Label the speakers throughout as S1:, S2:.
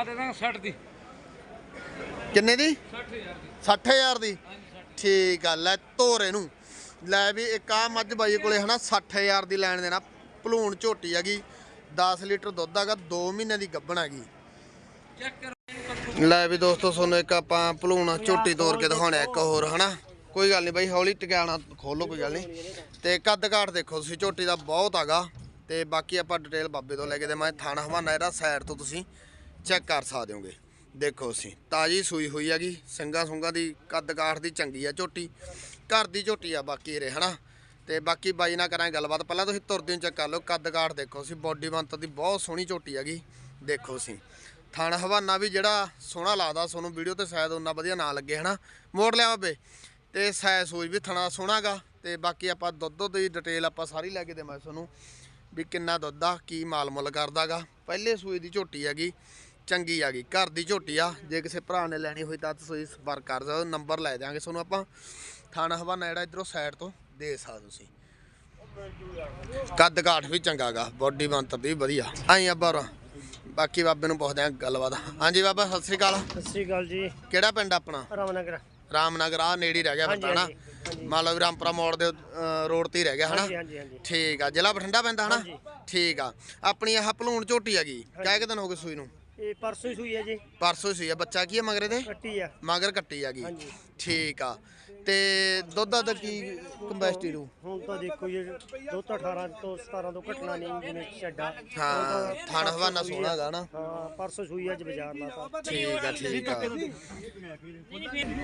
S1: ਆ ਦੇ ਦਾਂਗੇ 60 ਦੀ।
S2: ਕਿੰਨੇ ਦੀ?
S1: 60000 ਦੀ।
S2: 60000 ਦੀ? ਠੀਕ ਆ ਲੈ ਤੋਰੇ ਨੂੰ। ਲੈ ਵੀ ਇੱਕ ਆ ਮੱਝ ਬਾਈ ਕੋਲੇ ਹਨਾ 60000 ਦੀ ਲੈਣ ਦੇਣਾ। ਭਲੂਣ ਝੋਟੀ ਹੈਗੀ 10 ਲੀਟਰ ਦੁੱਧ ਹੈਗਾ 2 ਮਹੀਨੇ ਦੀ ਗੱਭਣ ਹੈਗੀ। ਲੈ ਵੀ ਦੋਸਤੋ ਤੁਹਾਨੂੰ ਇੱਕ ਆਪਾਂ ਭਲੂਣ ਝੋਟੀ ਤੋੜ ਕੇ ਦਿਖਾਉਣਾ ਇੱਕ ਹੋਰ ਹਨਾ। ਕੋਈ ਗੱਲ ਨਹੀਂ ਬਾਈ ਹੌਲੀ ਟਿਕਾਣਾ ਖੋਲੋ ਕੋਈ ਗੱਲ ਨਹੀਂ। ਤੇ ਕੱਦ ਕਾਠ ਦੇਖੋ ਤੁਸੀਂ ਝੋਟੀ ਦਾ ਬਹੁਤ ਹੈਗਾ। ਤੇ ਬਾਕੀ ਆਪਾਂ ਡਿਟੇਲ ਬਾਬੇ ਤੋਂ ਲੈ ਕੇ ਦੇਵਾਂ ਥਾਣਾ ਹਵਾਨਾ ਇਹਦਾ ਸਾਈਡ ਤੋਂ ਤੁਸੀਂ। ਚੈੱਕ ਕਰ ਸਕਦੇ ਹੋਗੇ। ਦੇਖੋ ਅਸੀਂ, ਤਾਜੀ ਸੂਈ ਹੋਈ ਹੈਗੀ, ਸਿੰਘਾਂ ਸੁੰਗਾਂ ਦੀ ਕੱਦ ਕਾਠ ਦੀ ਚੰਗੀ ਆ ਝੋਟੀ, ਘਰ ਦੀ ਝੋਟੀ ਆ ਬਾਕੀ ਇਹ, ਹਨਾ? ਤੇ ਬਾਕੀ ਬਾਈ ਨਾਲ ਕਰਾਂਗੇ ਗੱਲਬਾਤ। ਪਹਿਲਾਂ ਤੁਸੀਂ ਤੁਰਦੇ ਨੂੰ ਚੈੱਕ ਕਰ ਲਓ, ਕੱਦ ਕਾਠ ਦੇਖੋ ਅਸੀਂ, ਬੋਡੀ ਬੰਤ ਦੀ ਬਹੁਤ ਸੋਹਣੀ ਝੋਟੀ ਹੈਗੀ, ਦੇਖੋ ਅਸੀਂ। ਥਣ ਹਵਾਨਾ ਵੀ ਜਿਹੜਾ ਸੋਹਣਾ ਲੱਗਦਾ, ਤੁਹਾਨੂੰ ਵੀਡੀਓ ਤੇ ਸ਼ਾਇਦ ਉਹਨਾਂ ਵਧੀਆ ਨਾ ਲੱਗੇ, ਹਨਾ? ਮੋੜ ਲਿਆ ਬਾਬੇ। ਤੇ ਸੈ ਸੂਈ ਵੀ ਥਣਾ ਸੋਹਣਾਗਾ ਤੇ ਬਾਕੀ ਆਪਾਂ ਦੁੱਧ ਦੀ ਡਿਟੇਲ ਆਪਾਂ ਸਾਰੀ ਲੈ ਕੇ ਦੇਵਾਂ ਤੁਹਾਨੂੰ, ਵੀ ਕਿੰਨਾ ਦੁੱਧ ਆ, ਕੀ ਮਾਲ ਮੁੱਲ ਕਰਦਾਗਾ ਪਹਿਲੇ ਸੂਈ ਦੀ ਝੋਟੀ ਹੈਗੀ ਚੰਗੀ ਹੈਗੀ ਘਰ ਦੀ ਝੋਟੀ ਆ ਜੇ ਕਿਸੇ ਭਰਾ ਨੇ ਲੈਣੀ ਹੋਈ ਤਾਂ ਤੁਸੀਂ ਸੰਪਰਕ ਕਰ ਸਕਦੇ ਹੋ ਨੰਬਰ ਲੈ ਦਿਆਂਗੇ ਤੁਹਾਨੂੰ ਆਪਾਂ। ਥਾਣਾ ਹਵਾਨਾ ਜਿਹੜਾ ਇਧਰੋਂ ਸਾਈਡ ਤੋਂ ਦੇ ਸਕਦੇ ਤੁਸੀਂ। ਕੱਦ ਕਾਠ ਵੀ ਚੰਗਾਗਾ ਬੋਡੀ ਬੰਤਰ ਦੀ ਵਧੀਆ। ਆਈ ਆ ਬਾਰਾ ਬਾਕੀ ਬਾਬੇ ਨੂੰ ਪੁੱਛਦੇ ਆ ਗੱਲਬਾਤ। ਹਾਂਜੀ ਬਾਬਾ ਸਤਿ ਸ੍ਰੀ ਅਕਾਲ।
S3: ਸਤਿ ਸ਼੍ਰੀ ਅਕਾਲ ਜੀ।
S2: ਕਿਹੜਾ ਪਿੰਡ ਆਪਣਾ?
S3: ਰਾਮਨਗਰ।
S2: ਰਾਮਨਗਰ ਆ ਨੇੜੇ ਰਹਿ ਗਿਆ ਬੰਦਾ ਨਾ। ਮੰਨ ਲਓ ਵੀ ਰਾਮਪੁਰਾ ਮੋੜ ਦੇ ਰੋਡ ਤੇ ਹੀ ਰਹਿ ਗਿਆ ਹਨਾ?
S3: ਹਾਂਜੀ ਹਾਂਜੀ ਹਾਂਜੀ।
S2: ਠੀਕ ਆ ਜ਼ਿਲ੍ਹਾ ਬਠਿੰਡਾ ਪੈਂਦਾ ਹਨਾ। ਠੀਕ ਆ। ਆਪਣੀ ਆਹ ਭਲੂਣ ਝੋਟੀ ਹੈਗੀ। ਕਿਹ ਕਿ ਦਿਨ ਹੋ ਗਏ ਸੂਈ ਨੂੰ?
S3: ਇਹ ਪਰਸੋਂ ਹੀ ਸੂਈ ਹੈ ਜੀ।
S2: ਪਰਸੋਂ ਹੀ ਸੂਈ ਆ ਬੱਚਾ ਕੀ ਆ ਮਗਰੇ ਦੇ
S3: ਕੱਟੀ ਆ।
S2: ਮਗਰ ਕੱਟੀ ਹੈਗੀ।
S3: ਹਾਂਜੀ।
S2: ਠੀਕ ਆ। ਤੇ ਦੁੱਧ ਦਾ ਕੀ ਕੰਪੈਸਟੀ ਨੂੰ
S3: ਹੁਣ ਤਾਂ ਦੇਖੋ ਜੀ ਦੋ ਤਾਂ 18 ਤੋਂ 17 ਤੋਂ ਘਟਣਾ ਨਹੀਂ ਜਿਵੇਂ ਛੱਡਾ
S2: ਹਾਂ ਥਣ ਹਵਾਨਾ ਸੋਹਣਾ ਹੈਗਾ ਨਾ।
S3: ਹਾਂ ਪਰਸੋਂ ਸੂਈ ਅੱਜ ਬਾਜ਼ਾਰ ਲਾਤਾ
S2: ਠੀਕ ਆ ਠੀਕ ਆ।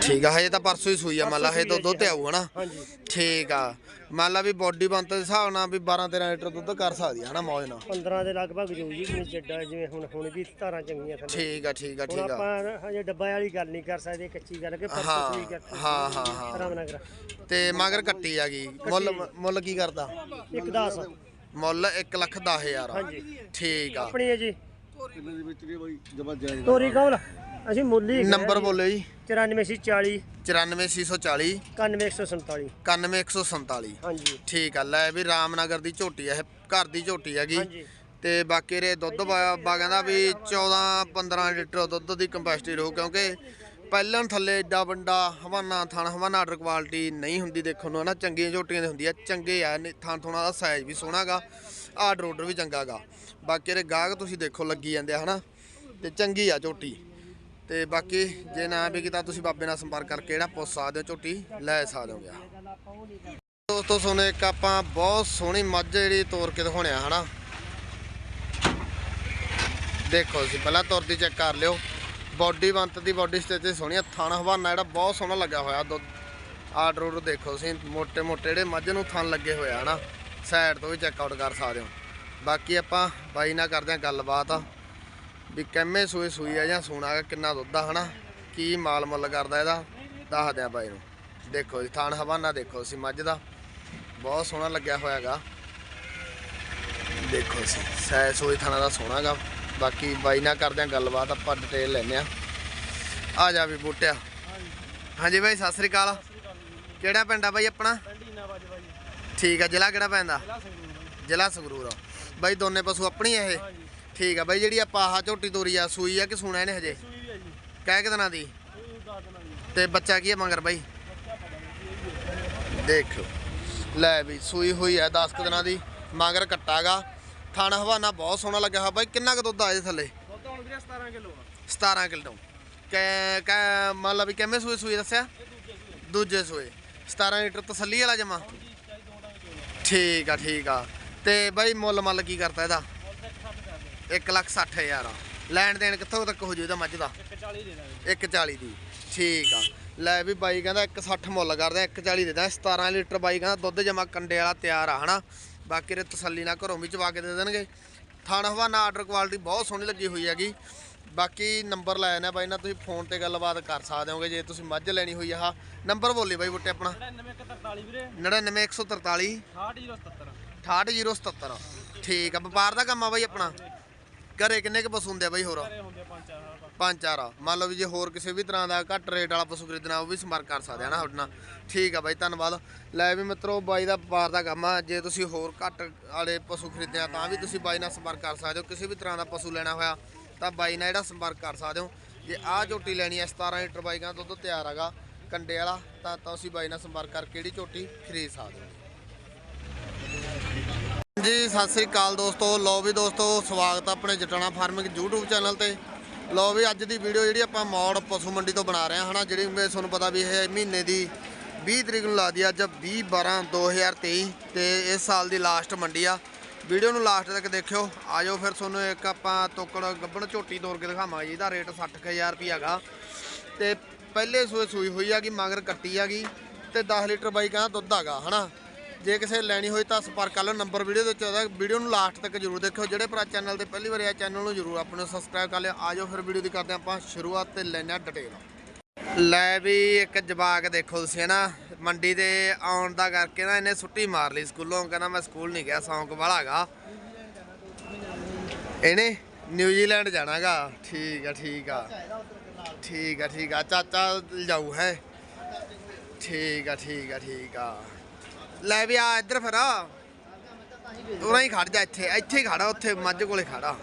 S2: ਠੀਕ ਆ ਹਜੇ ਤਾਂ ਪਰਸੋਂ ਹੀ ਸੂਈ ਆ ਮੰਨ ਲਾ ਹਜੇ ਤਾਂ ਦੁੱਧ ਤੇ ਆਊ ਹਨਾ
S3: ਹਾਂਜੀ।
S2: ਠੀਕ ਆ। ਮੰਨ ਲਾ ਵੀ ਬੋਡੀ ਬੰਤ ਦੇ ਹਿਸਾਬ ਨਾਲ ਵੀ 12 13 ਲੀਟਰ ਦੁੱਧ ਕਰ ਸਕਦੀ ਆ ਹਨਾ ਮੌਜ ਨਾਲ।
S3: 15 ਦੇ ਲਗਭਗ ਜੋ ਜੀ ਜਿਵੇਂ ਜੱਡਾ ਜਿਵੇਂ ਹੁਣ ਹੁਣ ਵੀ ਧਾਰਾਂ ਚੰਗੀਆਂ ਥੱਲੇ।
S2: ਠੀਕ ਆ ਠੀਕ ਆ ਠੀਕ ਆ।
S3: ਆਪਾਂ ਹਜੇ ਡੱਬਾ ਵਾਲੀ ਗੱਲ ਨਹੀਂ ਕਰ ਸਕਦੇ ਕੱਚੀ ਗੱਲ ਕਿ ਪਰਸੋਂ ਸੂਈ ਕੱਟੀ
S2: ਹਾਂ, ਹਾਂ, ਹਾਂ।
S3: ਰਾਮਨਗਰ
S2: ਤੇ ਮਗਰ ਕੱਟੀ ਆ ਗਈ। ਮੁੱਲ ਮੁੱਲ ਕੀ ਕਰਦਾ?
S3: ਇੱਕ 10
S2: ਮੁੱਲ 1 ਲੱਖ 10 ਹਜ਼ਾਰ ਆ।
S3: ਹਾਂਜੀ।
S2: ਠੀਕ ਆ।
S3: ਆਪਣੀ ਹੈ ਜੀ। ਤੋਰੀ ਕੌਣ ਅਸੀਂ ਮੁੱਲੀ
S2: ਨੰਬਰ ਬੋਲੋ ਜੀ।
S3: 9440
S2: 94640
S3: 91147
S2: 91147
S3: ਹਾਂਜੀ।
S2: ਠੀਕ ਆ। ਲੈ ਵੀ ਰਾਮਨਗਰ ਦੀ ਝੋਟੀ ਆ ਇਹ ਘਰ ਦੀ ਝੋਟੀ ਹੈਗੀ। ਤੇ ਬਾਕੀ ਰੇ ਦੁੱਧ ਬਾ ਬਾ ਕਹਿੰਦਾ ਵੀ 14 15 ਲੀਟਰ ਦੁੱਧ ਦੀ ਕੰਪੈਸਿਟੀ ਰਹੂ ਕਿਉਂਕਿ ਪਹਿਲਾਂ ਥੱਲੇ ਏਡਾ ਵੱਡਾ ਹਵਾਨਾ ਥਣ, ਹਵਾਨਾ ਆਰਡਰ ਕੁਆਲਿਟੀ ਨਹੀਂ ਹੁੰਦੀ ਦੇਖਣ ਨੂੰ, ਹਨਾ? ਚੰਗੀਆਂ ਝੋਟੀਆਂ ਦੀ ਹੁੰਦੀ ਆ ਚੰਗੇ ਆ ਨੇ- ਥਣ ਥੋਣਾ ਦਾ ਸਾਈਜ਼ ਵੀ ਸੋਹਣਾਗਾ ਆਰਡਰ ਆਰਡਰ ਵੀ ਚੰਗਾਗਾ ਬਾਕੀ ਇਹਦੇ ਗਾਹਕ ਤੁਸੀਂ ਦੇਖੋ ਲੱਗੀ ਜਾਂਦੇ ਆ, ਹਨਾ? ਤੇ ਚੰਗੀ ਆ ਝੋਟੀ। ਤੇ ਬਾਕੀ ਜੇ ਨਾ ਵੀ ਤਾਂ ਤੁਸੀਂ ਬਾਬੇ ਨਾਲ ਸੰਪਰਕ ਕਰਕੇ ਜਿਹੜਾ ਪੁੱਛ ਸਕਦੇ ਹੋ ਝੋਟੀ, ਲੈ ਸਕਦੇ ਹੋ ਗਿਆ ਦੋਸਤੋ, ਸੋਨੇ ਇੱਕ ਆਪਾਂ ਬਹੁਤ ਸੋਹਣੀ ਮੱਝ ਜਿਹੜੀ ਤੋਰ ਕੇ ਦਿਖਾਉਣਿਆ ਹਨਾ? ਦੇਖੋ ਤੁਸੀਂ ਪਹਿਲਾਂ ਤੁਰਦੀ ਚੈੱਕ ਕਰ ਲਿਓ। ਬਾਡੀ ਬੰਤ ਦੀ ਬਾਡੀ ਸਟ੍ਰੈਚ ਸੋਹਣੀ ਆ ਥਣ, ਹਵਾਨਾ ਜਿਹੜਾ ਬਹੁਤ ਸੋਹਣਾ ਲੱਗਾ ਹੋਇਆ ਦੁੱਧ। ਆਰਡਰ ਉਹ ਦੇਖੋ ਤੁਸੀਂ ਮੋਟੇ ਮੋਟੇ ਜਿਹੜੇ ਮੱਝ ਨੂੰ ਥਣ ਲੱਗੇ ਹੋਇਆ ਹਨਾ ਸਾਈਡ ਤੋਂ ਵੀ ਚੈੱਕ ਆਊਟ ਕਰ ਸਕਦੇ ਹੋ। ਬਾਕੀ ਆਪਾਂ ਬਾਈ ਨਾਲ ਕਰਦੇ ਆ ਗੱਲਬਾਤ, ਵੀ ਕਿੰਮੇ ਸੂਏ ਸੂਈ ਆ ਜਾਂ ਸੋਨਾ ਕਿੰਨਾ ਦੁੱਧ ਆ ਹਨਾ, ਕੀ ਮਾਲ ਮੁੱਲ ਕਰਦਾ ਇਹਦਾ, ਦੱਸਦੇ ਆ ਬਾਈ ਨੂੰ। ਦੇਖੋ ਜੀ ਥਾਨ ਹਵਾਨਾ ਦੇਖੋ ਤੁਸੀਂ ਮੱਝ ਦਾ, ਬਹੁਤ ਸੋਹਣਾ ਲੱਗਿਆ ਹੋਇਆਗਾ। ਦੇਖੋ ਸੀ ਸੈ ਸੋਈ ਥਾਣਾ ਦਾ ਸੋਹਣਾਗਾ। ਬਾਕੀ ਬਾਈ ਨਾਲ ਕਰਦੇ ਆ ਗੱਲਬਾਤ ਆਪਾਂ ਡਿਟੇਲ ਲੈਨੇ ਆ ਆ ਜਾ ਵੀ ਬੂਟਿਆ। ਹਾਂਜੀ। ਬਾਈ ਸਤਿ ਸ੍ਰੀ ਅਕਾਲ। ਕਿਹੜਾ ਪਿੰਡ ਆ ਬਾਈ ਆਪਣਾ? ਠੀਕ ਆ ਜ਼ਿਲ੍ਹਾ ਕਿਹੜਾ ਪੈਂਦਾ? ਜ਼ਿਲ੍ਹਾ ਸੰਗਰੂਰ ਆ ਬਾਈ। ਦੋਨੇ ਪਸ਼ੂ ਆਪਣੀ ਆ ਇਹ? ਠੀਕ ਆ ਬਾਈ ਜਿਹੜੀ ਆਪਾਂ ਆਹ ਝੋਟੀ ਤੋਰੀ ਆ ਸੂਈ ਆ ਕਿ ਸੂਣਾ ਇਹਨੇ ਹਜੇ? ਕਹਿ ਕਿ ਦਿਨਾਂ ਦੀ। ਤੇ ਬੱਚਾ ਕੀ ਆ ਮਗਰ ਬਾਈ? ਦੇਖੋ ਲੈ ਵੀ ਸੂਈ ਹੋਈ ਹੈ 10 ਕੁ ਦਿਨਾਂ ਦੀ ਮਗਰ ਕੱਟਾਗਾ। ਥਣ ਹਵਾਨਾ ਬਹੁਤ ਸੋਹਣਾ ਲੱਗਿਆ ਹੋਇਆ ਬਾਈ। ਕਿੰਨਾ ਕੁ ਦੁੱਧ ਆ ਇਹਦੇ ਥੱਲੇ?
S3: ਦੁੱਧ ਹੁਣ ਵੀਰੇ 17 ਕਿਲੋ
S2: 17 ਕਿਲੋ। ਕੈ ਕੈ ਮੰਨ ਲਾ ਵੀ ਕਿੰਨੇ ਸੂਏ ਸੂਏ ਦੱਸਿਆ? ਦੂਜੇ ਸੂਏ। 17 ਲੀਟਰ ਤਸੱਲੀ ਵਾਲਾ ਜਮਾ? ਠੀਕ ਆ ਠੀਕ ਆ। ਤੇ ਬਾਈ ਮੁੱਲ ਮੱਲ ਕੀ ਕਰਤਾ ਇਹਦਾ? 1 ਲੱਖ 60 ਹਜ਼ਾਰ ਆ। ਲੈਣ ਦੇਣ ਕਿੱਥੋਂ ਤੱਕ ਹੋ ਜੂ ਇਹਦਾ ਮੱਝ ਦਾ?
S3: 140 ਦੇ ਦਾਂਗੇ।
S2: 140 ਦੀ। ਠੀਕ ਆ। ਲੈ ਵੀ ਬਾਈ ਕਹਿੰਦਾ 160 ਮੁੱਲ ਕਰਦੇ ਆ 140 ਦੇ ਦਾਂ 17 ਲੀਟਰ ਬਾਈ ਕਹਿੰਦਾ ਦੁੱਧ ਜਮਾ ਕੰਡੇ ਵਾਲਾ ਤਿਆਰ ਆ ਹਨਾ? ਬਾਕੀ ਰੇ ਤਸੱਲੀ ਨਾਲ ਘਰੋਂ ਵੀ ਚਵਾ ਕੇ ਦੇ ਦੇਣਗੇ। ਥਣ ਹਵਾਨਾ ਆਰਡਰ ਕੁਆਲਿਟੀ ਬਹੁਤ ਸੋਹਣੀ ਲੱਗੀ ਹੋਈ ਹੈਗੀ। ਬਾਕੀ ਨੰਬਰ ਲੈ ਆਣਾ ਬਾਈ ਨਾਲ ਤੁਸੀਂ ਫੋਨ ਤੇ ਗੱਲਬਾਤ ਕਰ ਸਕਦੇ ਹੋਗੇ ਜੇ ਤੁਸੀਂ ਮੱਝ ਲੈਣੀ ਹੋਈ ਆਹ ਨੰਬਰ ਬੋਲੀ ਬਾਈ ਬੁੱਟੇ ਆਪਣਾ।
S3: 9143 ਵੀਰੇ।
S2: 99143
S3: 68077
S2: 68077 ਠੀਕ ਆ ਵਪਾਰ ਦਾ ਕੰਮ ਆ ਬਾਈ ਆਪਣਾ। ਘਰੇ ਕਿੰਨੇ ਕੁ ਪਸ਼ੂ ਹੁੰਦੇ ਆ ਬਾਈ ਹੋਰ?
S3: ਹੁੰਦੇ ਪੰਜ ਚਾਰ
S2: ਪੰਜ ਚਾਰ ਆ। ਮੰਨ ਲਓ ਵੀ ਜੇ ਹੋਰ ਕਿਸੇ ਵੀ ਤਰ੍ਹਾਂ ਦਾ ਘੱਟ ਰੇਟ ਵਾਲਾ ਪਸ਼ੂ ਖਰੀਦਣਾ ਉਹ ਵੀ ਸੰਪਰਕ ਕਰ ਸਕਦੇ ਆ ਨਾ ਤੁਹਾਡੇ ਨਾਲ। ਠੀਕ ਆ ਬਾਈ ਧੰਨਵਾਦ। ਲੈ ਵੀ ਮਿੱਤਰੋ ਬਾਈ ਦਾ ਵਪਾਰ ਦਾ ਕੰਮ ਆ। ਜੇ ਤੁਸੀਂ ਹੋਰ ਘੱਟ ਵਾਲੇ ਪਸ਼ੂ ਖਰੀਦਿਆ ਤਾਂ ਵੀ ਤੁਸੀਂ ਬਾਈ ਨਾਲ ਸੰਪਰਕ ਕਰ ਸਕਦੇ ਹੋ। ਕਿਸੇ ਵੀ ਤਰ੍ਹਾਂ ਦਾ ਪਸ਼ੂ ਲੈਣਾ ਹੋਇਆ ਤਾਂ ਬਾਈ ਨਾਲ ਜਿਹੜਾ ਸੰਪਰਕ ਕਰ ਸਕਦੇ ਹੋ। ਜੇ ਆਹ ਝੋਟੀ ਲੈਣੀ ਹੈ 17 ਲੀਟਰ ਬਾਈਕਾਂ ਦੁੱਧ ਤਿਆਰ ਹੈਗਾ। ਕੰਡੇ ਵਾਲਾ ਤਾਂ ਤੁਸੀਂ ਬਾਈ ਨਾਲ ਸੰਪਰਕ ਕਰਕੇ ਕਿਹੜੀ ਝੋਟੀ ਖਰੀਦ ਸਕਦੇ ਹੋ। ਜੀ ਸਤਿ ਸ੍ਰੀ ਅਕਾਲ ਦੋਸਤੋ। ਲੋ ਵੀ ਦੋਸਤੋ, ਸਵਾਗਤ ਆ ਆਪਣੇ ਜਟਾਣਾ ਫਾਰਮਿੰਗ YouTube ਚੈਨਲ ਤੇ। ਲੋ ਵੀ ਅੱਜ ਦੀ ਵੀਡੀਓ ਜਿਹੜੀ ਆਪਾਂ ਮੌੜ ਪਸ਼ੂ ਮੰਡੀ ਤੋਂ ਬਣਾ ਰਹੇ ਹਾਂ, ਹਨਾ, ਜਿਹੜੀ ਮੈਂ ਤੁਹਾਨੂੰ ਪਤਾ ਵੀ ਇਹ ਮਹੀਨੇ ਦੀ 20 ਤਰੀਕ ਨੂੰ ਲਾ ਦੀ ਅੱਜ 20 12 2023 ਤੇ ਇਸ ਸਾਲ ਦੀ ਲਾਸਟ ਮੰਡੀ ਆ। ਵੀਡੀਓ ਨੂੰ ਲਾਸਟ ਤੱਕ ਦੇਖਿਓ। ਆਜੋ ਫਿਰ ਤੁਹਾਨੂੰ ਇੱਕ ਆਪਾਂ ਤੋਕੜ ਗੱਬਣ ਝੋਟੀ ਤੋੜ ਕੇ ਦਿਖਾਵਾਂਗੇ, ਜਿਹਦਾ ਰੇਟ 60000 ਰੁਪਏ ਹੈਗਾ। ਤੇ ਪਹਿਲੇ ਸੂਏ ਸੂਈ ਹੋਈ ਆ ਹੈਗੀ ਮਗਰ ਕੱਟੀ ਆ ਗਈ ਤੇ 10 ਲੀਟਰ ਬਾਈ ਕਹਿੰਦਾ ਦੁੱਧ ਹੈਗਾ, ਹਨਾ। ਜੇ ਕਿਸੇ ਲੈਣੀ ਹੋਈ ਤਾਂ ਸੰਪਰਕ ਕਰ ਲਓ, ਨੰਬਰ ਵੀਡੀਓ ਦੇ ਵਿੱਚ ਆਉਂਦਾ ਵੀਡੀਓ ਨੂੰ ਲਾਸਟ ਤੱਕ ਜਰੂਰ ਦੇਖਿਓ। ਜਿਹੜੇ ਭਰਾ ਚੈਨਲ ਤੇ ਪਹਿਲੀ ਵਾਰ ਆਇਆ ਚੈਨਲ ਨੂੰ ਜਰੂਰ ਆਪਣੇ ਸਬਸਕ੍ਰਾਈਬ ਕਰ ਲਿਓ। ਆਜੋ ਫਿਰ ਵੀਡੀਓ ਦੀ ਕਰਦੇ ਆਪਾਂ ਸ਼ੁਰੂਆਤ ਤੇ ਲੈਣੇ ਆ ਡਿਟੇਲ ਲੈ ਵੀ ਇੱਕ ਜਵਾਕ ਦੇਖੋ ਤੁਸੀਂ, ਹੈ ਨਾ? ਮੰਡੀ ਤੇ ਆਉਣ ਦਾ ਕਰਕੇ ਨਾ ਇਹਨੇ ਛੁੱਟੀ ਮਾਰ ਲਈ ਸਕੂਲੋਂ। ਕਹਿੰਦਾ ਮੈਂ ਸਕੂਲ ਨਹੀਂ ਗਿਆ, ਸੌਂਕ ਵਾਲਾ ਹੈਗਾ। ਇਹਨੇ ਨਿਊਜ਼ੀਲੈਂਡ ਜਾਣਾਗਾ ਠੀਕ ਆ ਠੀਕ ਆ। ਠੀਕ ਆ ਠੀਕ ਆ। ਚਾਚਾ ਜਾਊ ਹੈ। ਠੀਕ ਆ ਠੀਕ ਆ ਠੀਕ ਆ। ਲੈ ਵੀ ਆ, ਇੱਧਰ ਫਿਰ ਉਰਾਂ ਹੀ ਖੜ ਜਾ ਇੱਥੇ ਇੱਥੇ ਹੀ ਖੜਾ ਉੱਥੇ ਮੱਝ ਕੋਲੇ ਖੜਾ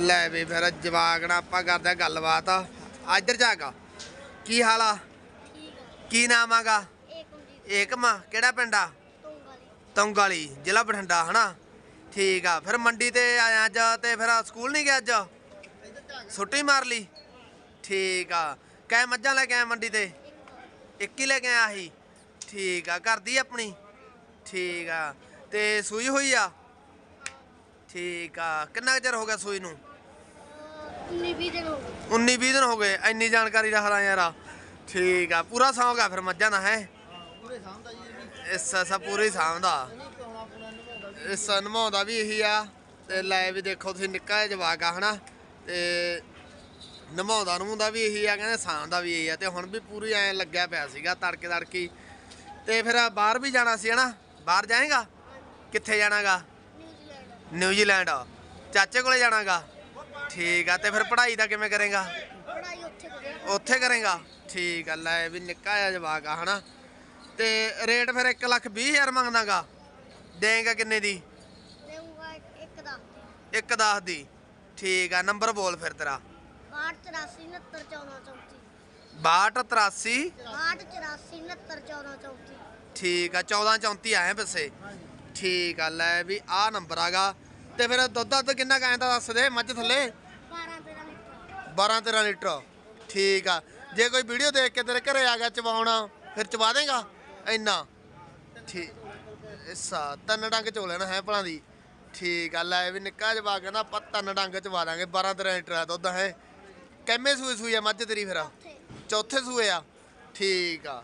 S2: ਲੈ ਵੀ ਫਿਰ ਜਵਾਕ ਆਪਾਂ ਕਰਦੇ ਆ ਗੱਲਬਾਤ। ਆ, ਇੱਧਰ ਜਾਗਾ ਕੀ ਹਾਲ ਆ? ਕੀ ਨਾਮ ਆਗਾ ਏਕਮਾ ਕਿਹੜਾ ਪਿੰਡ ਆ? ਤੰਗਾਲੀ, ਜ਼ਿਲ੍ਹਾ ਬਠਿੰਡਾ, ਹਨਾ? ਠੀਕ ਆ, ਫਿਰ ਮੰਡੀ ਤੇ ਆਇਆ ਅੱਜ ਤੇ ਫਿਰ ਸਕੂਲ ਨਹੀਂ ਗਿਆ ਅੱਜ? ਛੁੱਟੀ ਮਾਰ ਲਈ। ਠੀਕ ਆ। ਕੈ ਮੱਝਾਂ ਲੈ ਕੇ ਆਇਆ ਮੰਡੀ ਤੇ? ਇੱਕ ਹੀ ਲੈ ਕੇ ਆਇਆ ਸੀ? ਠੀਕ ਆ ਕਰਦੀ ਆਪਣੀ। ਠੀਕ ਆ ਤੇ ਸੂਈ ਹੋਈ ਆ? ਠੀਕ ਆ ਕਿੰਨਾ ਚਿਰ ਹੋ ਗਿਆ ਸੂਈ ਨੂੰ? 19 20 ਦਿਨ ਹੋ ਗਏ। ਇੰਨੀ ਜਾਣਕਾਰੀ ਰੱਖਦਾ ਯਾਰ ਠੀਕ ਆ ਪੂਰਾ ਸੌਂਗ ਆ ਫਿਰ ਮੱਝਾਂ ਦਾ ਹੈ? ਇਸ ਸਾ ਪੂਰੀ ਸਾਂਭਦਾ। ਇਸ ਨਮਾਉਂਦਾ ਵੀ ਇਹੀ ਆ ਤੇ ਲੈ ਵੀ ਦੇਖੋ ਤੁਸੀਂ ਨਿੱਕਾ ਜਿਹਾ ਜਵਾਕ ਆ ਹਨਾ? ਤੇ ਨਮਾਉਂਦਾ ਨਮਾਉਂਦਾ ਵੀ ਇਹੀ ਆ ਕਹਿੰਦੇ ਸਾਂਭਦਾ ਵੀ ਇਹੀ ਆ ਤੇ ਹੁਣ ਵੀ ਪੂਰੀ ਐ ਲੱਗਿਆ ਪਿਆ ਸੀਗਾ ਤੜਕੇ ਤੜਕੀ ਤੇ ਫਿਰ ਬਾਹਰ ਵੀ ਜਾਣਾ ਸੀ ਹਨਾ? ਬਾਹਰ ਜਾਏਗਾ? ਕਿੱਥੇ ਜਾਣਾਗਾ? ਨਿਊਜ਼ੀਲੈਂਡ। ਚਾਚੇ ਕੋਲੇ ਜਾਣਾਗਾ? ਠੀਕ ਆ ਤੇ ਫਿਰ ਪੜ੍ਹਾਈ ਦਾ ਕਿਵੇਂ ਕਰੇਗਾ?
S4: ਪੜਾਈ ਉੱਥੇ ਕਰੇ
S2: ਉੱਥੇ ਕਰੇਗਾ? ਠੀਕ ਆ ਲੈ ਵੀ ਨਿੱਕਾ ਜਿਹਾ ਜਵਾਕ ਆ ਹਨਾ? ਤੇ ਰੇਟ ਫਿਰ 1 ਲੱਖ 20 ਹਜ਼ਾਰ ਮੰਗਦਾਗਾ। ਦੇਂਗਾ ਕਿੰਨੇ ਦੀ?
S4: ਦੇਊਗਾ ਇੱਕ ਦਾ।
S2: ਇੱਕ 10 ਦੀ। ਠੀਕ ਆ ਨੰਬਰ ਬੋਲ ਫਿਰ ਤੇਰਾ।
S4: 884 69 14 34
S2: 6283
S4: 884 69 14 34
S2: ਠੀਕ ਆ 14 34 ਆਏ ਪਿੱਛੇ। ਠੀਕ ਆ ਲੈ ਵੀ ਆਹ ਨੰਬਰ ਆਗਾ। ਤੇ ਫਿਰ ਦੁੱਧ ਦੱਧ ਕਿੰਨਾ ਕਹਿੰਦਾ ਦੱਸ ਦੇ ਮੱਝ ਥੱਲੇ?
S4: 12 13 ਲੀਟਰ।
S2: 12 13 ਲੀਟਰ। ਠੀਕ ਆ ਜੇ ਕੋਈ ਵੀਡੀਓ ਦੇਖ ਕੇ ਤੇਰੇ ਘਰੇ ਆ ਗਿਆ ਚਵਾਉਣਾ ਫਿਰ ਚਵਾ ਦੇਗਾ? ਇੰਨਾ। ਠੀਕ ਇਸਾ ਤਿੰਨ ਡੰਗ ਚੋ ਲੈਣਾ ਹੈ ਭਲਾਂ ਦੀ। ਠੀਕ ਆ ਲੈ ਵੀ ਨਿੱਕਾ ਜਵਾ ਕਹਿੰਦਾ ਆਪਾਂ ਤਿੰਨ ਡੰਗ ਚਵਾ ਦਾਂਗੇ 12 13 ਲੀਟਰ ਦਾ ਦੁੱਧ ਹੈ। ਕਿੰਮੇ ਸੂਈ ਸੂਈ ਆ ਮੱਝ ਤੇਰੀ ਫਿਰ? ਚੌਥੇ ਸੂਏ ਆ। ਠੀਕ ਆ।